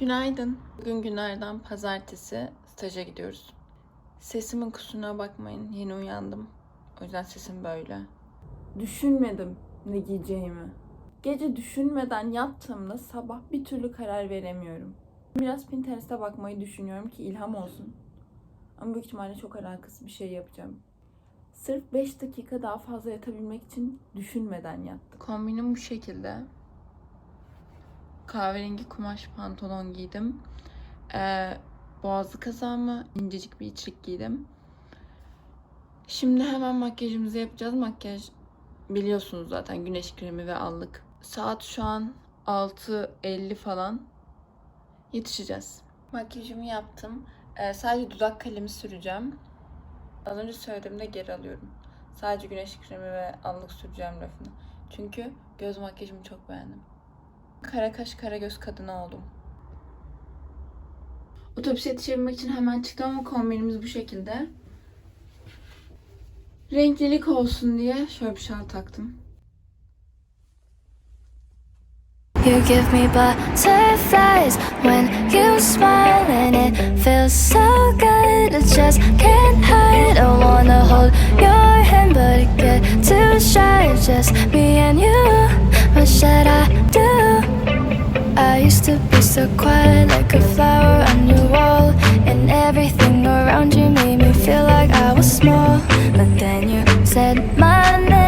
Günaydın. Bugün günlerden pazartesi staja gidiyoruz. Sesimin kusuruna bakmayın. Yeni uyandım. O yüzden sesim böyle. Düşünmedim ne giyeceğimi. Gece düşünmeden yattığımda sabah bir türlü karar veremiyorum. Biraz Pinterest'e bakmayı düşünüyorum ki ilham olsun. Ama büyük ihtimalle çok alakasız bir şey yapacağım. Sırf 5 dakika daha fazla yatabilmek için düşünmeden yattım. Kombinim bu şekilde. Kahverengi kumaş pantolon giydim. Ee, boğazlı kazağımı incecik bir içlik giydim. Şimdi hemen makyajımızı yapacağız. Makyaj biliyorsunuz zaten güneş kremi ve allık. Saat şu an 6.50 falan. Yetişeceğiz. Makyajımı yaptım. Ee, sadece dudak kalemi süreceğim. Az önce söylediğimde geri alıyorum. Sadece güneş kremi ve allık süreceğim lafını. Çünkü göz makyajımı çok beğendim. Kara kaş kara göz kadını oldum. Otobüse yetişebilmek için hemen çıktım ama kombinimiz bu şekilde. Renklilik olsun diye şöyle bir şal taktım. You give me butterflies when you smile, and it feels so good. I just can't hide. I wanna hold your hand, but it get too shy. Just me and you. What should I do? Used to be so quiet, like a flower on your wall, and everything around you made me feel like I was small. But then you said my name.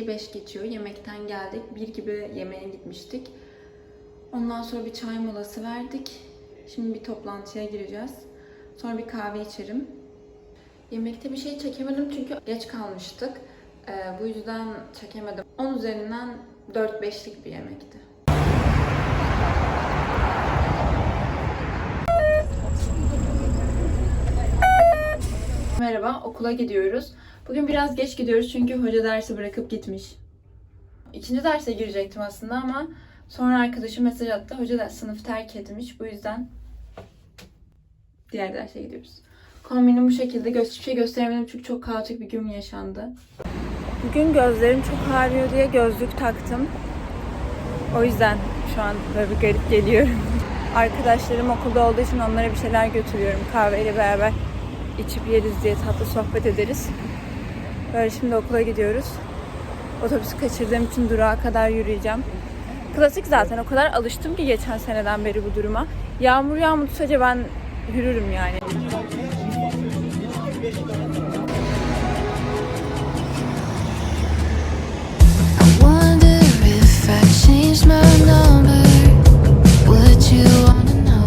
2'yi 5 geçiyor. Yemekten geldik. Bir gibi yemeğe gitmiştik. Ondan sonra bir çay molası verdik. Şimdi bir toplantıya gireceğiz. Sonra bir kahve içerim. Yemekte bir şey çekemedim çünkü geç kalmıştık. Ee, bu yüzden çekemedim. 10 üzerinden 4-5'lik bir yemekti. Merhaba, okula gidiyoruz. Bugün biraz geç gidiyoruz çünkü hoca dersi bırakıp gitmiş. İkinci derse girecektim aslında ama sonra arkadaşım mesaj attı. Hoca da sınıf terk etmiş. Bu yüzden diğer derse gidiyoruz. Kombinim bu şekilde. Göz, hiçbir şey gösteremedim çünkü çok kaotik bir gün yaşandı. Bugün gözlerim çok ağrıyor diye gözlük taktım. O yüzden şu an böyle bir garip geliyorum. Arkadaşlarım okulda olduğu için onlara bir şeyler götürüyorum. Kahveyle beraber içip yeriz diye tatlı sohbet ederiz. Böyle şimdi okula gidiyoruz. Otobüsü kaçırdığım için durağa kadar yürüyeceğim. Klasik zaten o kadar alıştım ki geçen seneden beri bu duruma. Yağmur yağmur tutacak ben yürürüm yani. Changed my number. Would you wanna know?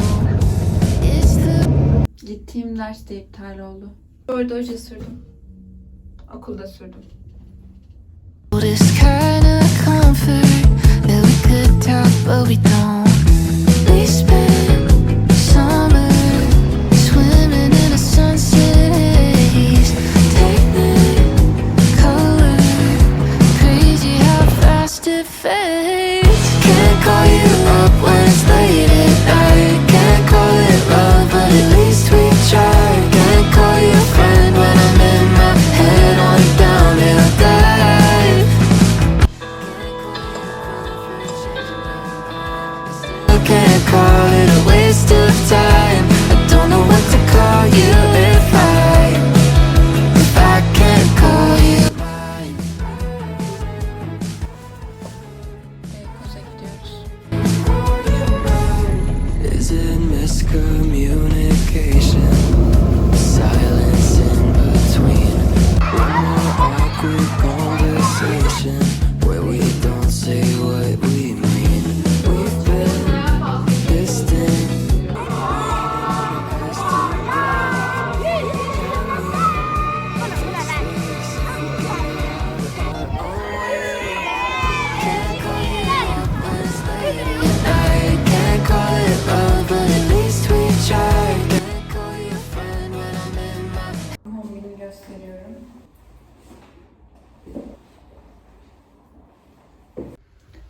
It's the Gittiğim ders de iptal oldu. Orada hoca sürdüm. Okulda sürdüm.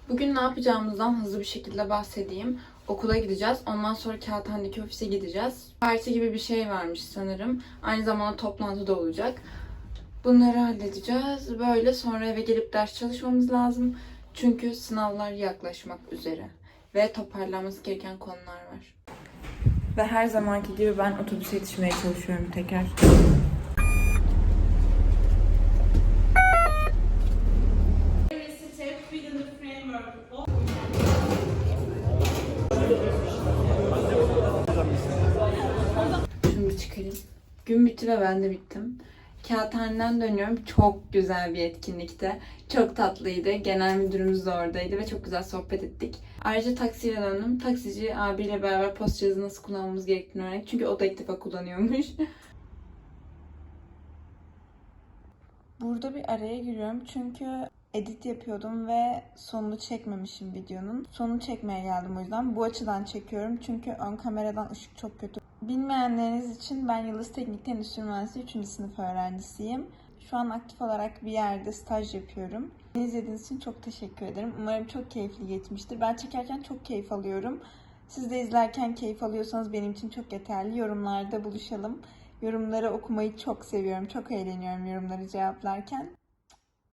Bugün ne yapacağımızdan hızlı bir şekilde bahsedeyim. Okula gideceğiz. Ondan sonra Kağıthane'deki ofise gideceğiz. Parti gibi bir şey varmış sanırım. Aynı zamanda toplantı da olacak. Bunları halledeceğiz. Böyle sonra eve gelip ders çalışmamız lazım. Çünkü sınavlar yaklaşmak üzere. Ve toparlanması gereken konular var. Ve her zamanki gibi ben otobüse yetişmeye çalışıyorum tekrar. Gün bitti ve ben de bittim. Kağıthaneden dönüyorum. Çok güzel bir etkinlikti. Çok tatlıydı. Genel müdürümüz de oradaydı ve çok güzel sohbet ettik. Ayrıca taksiyle döndüm. Taksici abiyle beraber post cihazı nasıl kullanmamız gerektiğini öğrendik. Çünkü o da ilk defa kullanıyormuş. Burada bir araya giriyorum çünkü edit yapıyordum ve sonunu çekmemişim videonun. Sonunu çekmeye geldim o yüzden. Bu açıdan çekiyorum çünkü ön kameradan ışık çok kötü. Bilmeyenleriniz için ben Yıldız Teknik'te Endüstri Mühendisliği 3. sınıf öğrencisiyim. Şu an aktif olarak bir yerde staj yapıyorum. Beni izlediğiniz için çok teşekkür ederim. Umarım çok keyifli geçmiştir. Ben çekerken çok keyif alıyorum. Siz de izlerken keyif alıyorsanız benim için çok yeterli. Yorumlarda buluşalım. Yorumları okumayı çok seviyorum. Çok eğleniyorum yorumları cevaplarken.